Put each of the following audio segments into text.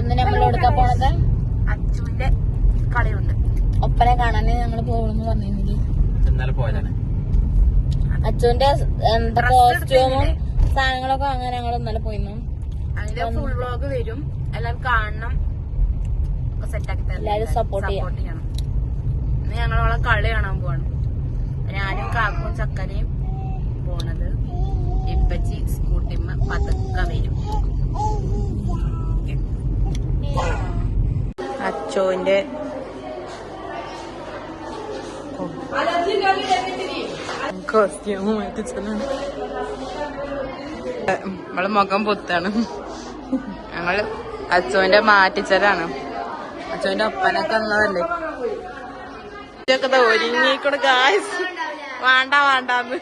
ഇന്ന് നമ്മൾ എടുക്കാൻ പോണത്? അച്ചുവിന്റെ കളിയുണ്ട് ഒപ്പനെ കാണാൻ ഞങ്ങൾ പോകണമെന്ന് പറഞ്ഞിരുന്നില്ലേ? ഇന്നലെ പോയതാണ്. അച്ചുവിന്റെ എന്താ കോസ്റ്റ്യൂമും സാധനങ്ങളൊക്കെ വാങ്ങാൻ ഞങ്ങൾ ഇന്നലെ പോയിരുന്നു. അതിന്റെ ഫുൾ വ്ളോഗ് വരും. എല്ലാവരും കാണണം. സെറ്റാക്കി എല്ലാവരും സപ്പോർട്ട് ചെയ്യണം. ഇന്ന് ഞങ്ങളോളെ കളി കാണാൻ പോവാണ്. ഞാനും കാക്കും ചക്കരയും പോണത്. ഇപ്പച്ചി സ്കൂട്ടിമ്മ പതുക്കെ വരും. അച്ചോന്റെ നമ്മളെ മുഖം പൊത്താണ്. ഞങ്ങൾ അച്ചോന്റെ മാറ്റിച്ചലാണ് അച്ചോന്റെ ഒപ്പനൊക്കെ വന്നതല്ലേ ഇതൊക്കെ ഒരുങ്ങിക്കൂടെ ഗായ്സ് വേണ്ട വേണ്ടാന്ന്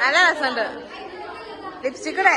നല്ല രസമുണ്ട് ലിപ്സ്റ്റിക്കടെ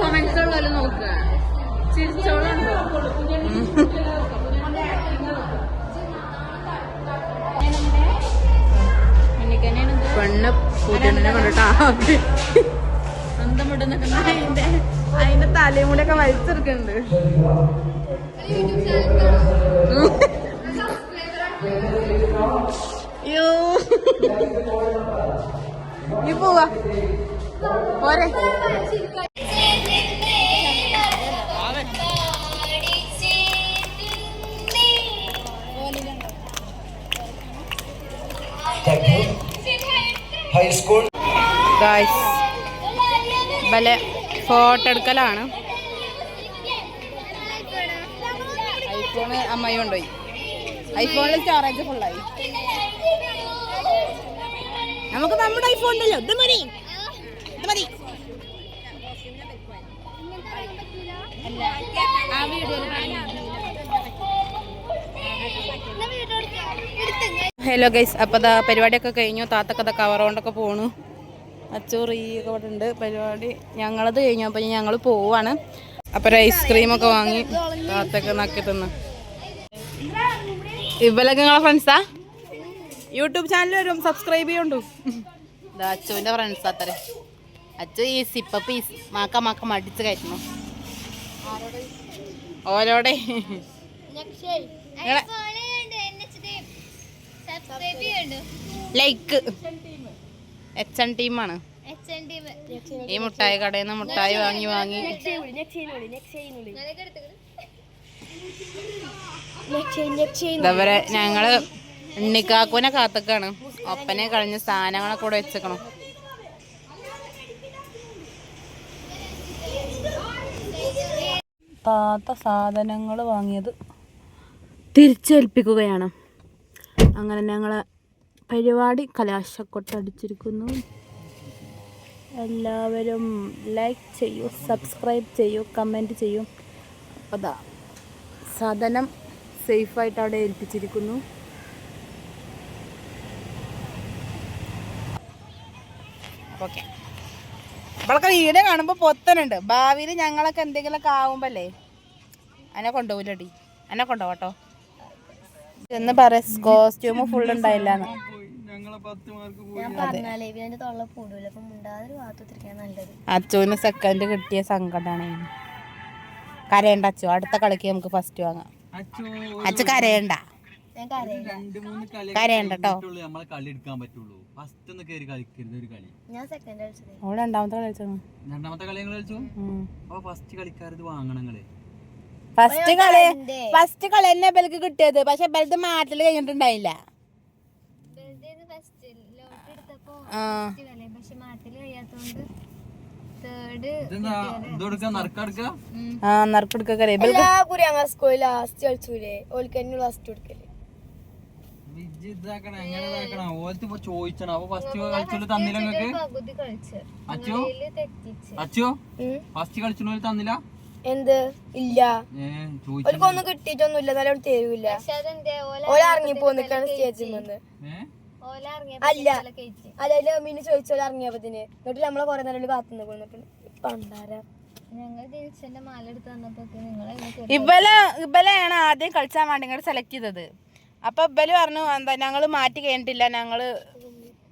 ഉള്ളല്ലോ നോക്കുക ചിരിച്ചോളുണ്ടോ? പെണ്ണ് കൂട്ടിനെ കണ്ടിട്ടാ അതിന്റെ അതിന്റെ തലയും കൂടെ ഒക്കെ വലിച്ചെടുക്കുന്നുണ്ട്. അയ്യോ. ഈ പോവാ. പോരെ. ഹൈസ്കൂൾ ഗായ്സ് ബല ഫോട്ടോ എടുക്കലാണ്. ഐഫോണ് അമ്മായി കൊണ്ടുപോയി ഐഫോണിൽ സ്റ്റോറേജ് ഫുള്ളായി നമുക്ക് നമ്മുടെ ഐഫോൺ ഉണ്ടല്ലോ. ഇത് മതി. ഇത് മതി. ഹലോ ഗൈസ് അപ്പോൾ ദാ പരിപാടിയൊക്കെ കഴിഞ്ഞു. താത്തൊക്കെ ദാ കവർ കൊണ്ടൊക്കെ പോണു. അച്ചൂറ് ഒക്കെ ഇവിടെ ഉണ്ട് പരിപാടി. ഞങ്ങളത് കഴിഞ്ഞു അപ്പം ഞങ്ങൾ പോവാണ്. അപ്പം ഒരു ഐസ്ക്രീമൊക്കെ വാങ്ങി താത്തൊക്കെ നക്കി തിന്ന്. ഇവലൊക്കെ നിങ്ങളെ ഫ്രണ്ട്സാ യൂട്യൂബ് ചാനൽ വരും സബ്സ്ക്രൈബ് ചെയ്യണ്ടു. ഇതാ അച്ചുവിന്റെ ഫ്രണ്ട്സാ അത്ര. അച്ചു ഈ സിപ്പ പീസ് മാക്ക മാക്ക മടിച്ച് കയറ്റണം. ഓരോടെ. നിങ്ങളെ ലൈക്ക് എച്ച് എൻ ടീമാണ് ഈ മുട്ടായി കടയിൽ നിന്ന് മുട്ടായി വാങ്ങി വാങ്ങി. ഇതേപോലെ ഞങ്ങൾ ഉണ്ണിക്കാക്കുവിനെ കാത്തക്കാണ്. ഒപ്പനെ കളഞ്ഞ സാധനങ്ങളൊക്കെ കൂടെ വെച്ചേക്കണം. താത്ത സാധനങ്ങൾ വാങ്ങിയത് തിരിച്ചേൽപ്പിക്കുകയാണ്. അങ്ങനെ ഞങ്ങളെ പരിപാടി കലാശക്കൊട്ടടിച്ചിരിക്കുന്നു എല്ലാവരും ലൈക്ക് ചെയ്യൂ സബ്സ്ക്രൈബ് ചെയ്യൂ കമന്റ് ചെയ്യൂ. അതാ സാധനം സേഫായിട്ട് അവിടെ ഏൽപ്പിച്ചിരിക്കുന്നു. ഓക്കെ നമ്മളൊക്കെ വീട് കാണുമ്പോൾ പൊത്തനുണ്ട്. ഭാവിയിൽ ഞങ്ങളൊക്കെ എന്തെങ്കിലുമൊക്കെ ആവുമ്പല്ലേ? എന്നെ കൊണ്ടുപോകില്ലടി എന്നെ കൊണ്ടുപോകട്ടോ എന്ന് പറയാം കോസ്റ്റ്യൂമ് ഫുൾ ഉണ്ടായില്ലാന്ന്. അച്ചുവിന് സെക്കൻഡ് കിട്ടിയ സങ്കടാണ് കരയണ്ട അച്ചു. അടുത്ത കളിക്ക് നമുക്ക് ഫസ്റ്റ് വാങ്ങാം. അച്ചു കരയണ്ട. രണ്ടാമത്തെ ഫസ്റ്റ് കളി ഫസ്റ്റ് കളി തന്നെ ബെൽക്ക് കിട്ടിയത്. പക്ഷെ ബെൽത്ത് മാറ്റൽ കഴിഞ്ഞിട്ടുണ്ടായില്ല. ചോദിച്ചണം. അപ്പൊ ഫസ്റ്റ് തന്നില്ല നിങ്ങക്ക് അച്ചു അച്ചു ഫസ്റ്റ് തന്നില്ല? എന്ത്? ഇല്ല. നല്ല ചോദിച്ചു ഒന്നും കിട്ടിയിട്ടൊന്നുമില്ല എന്നാലും തരൂല. പക്ഷെ അതെന്തേ? ഓല ഓല ഇറങ്ങി പോന്നിക്കാണ് സ്റ്റേജിൽ നിന്ന് അല്ല. അതായത് മീന് ചോദിച്ചോലെ ഇറങ്ങിയപ്പത്തിന് എന്നിട്ട് നമ്മളെ കുറെ നേരം കാത്തു നിന്നിട്ട് പണ്ടാര. ഇബല ഇബലെയാണ് ആദ്യം കളിച്ചാൻ വേണ്ടി ഇങ്ങോട്ട് സെലക്ട് ചെയ്തത്. അപ്പൊ ഇബൽ പറഞ്ഞു എന്താ ഞങ്ങൾ മാറ്റി കഴിഞ്ഞിട്ടില്ല ഞങ്ങൾ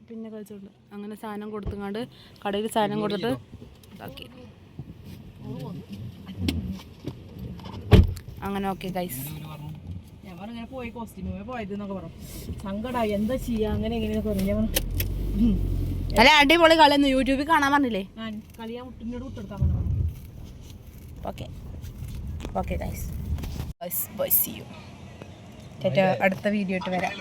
പിന്നെ കളിച്ചോണ്ട് അങ്ങനെ സാധനം കൊടുത്തുങ്ങാണ്ട് കടയിൽ സാധനം കൊടുത്തിട്ട് ഇതാക്കി. അങ്ങനെ ഓക്കെ ഗൈസ് പോയി കോസ്റ്റ്യൂമേ പോയത് എന്നൊക്കെ പറഞ്ഞു സങ്കടായി എന്താ ചെയ്യാ അങ്ങനെ എങ്ങനെയൊക്കെ പറഞ്ഞു ഞാൻ പറഞ്ഞു, അടിപൊളി കളിയൊന്നും യൂട്യൂബിൽ കാണാൻ പറഞ്ഞില്ലേ? ഞാൻ കളിയാ മുട്ടിനോട് വിട്ടെടുക്കാൻ പറഞ്ഞു okay okay guys bye see you അടുത്ത വീഡിയോ ഇട്ട് വരാം.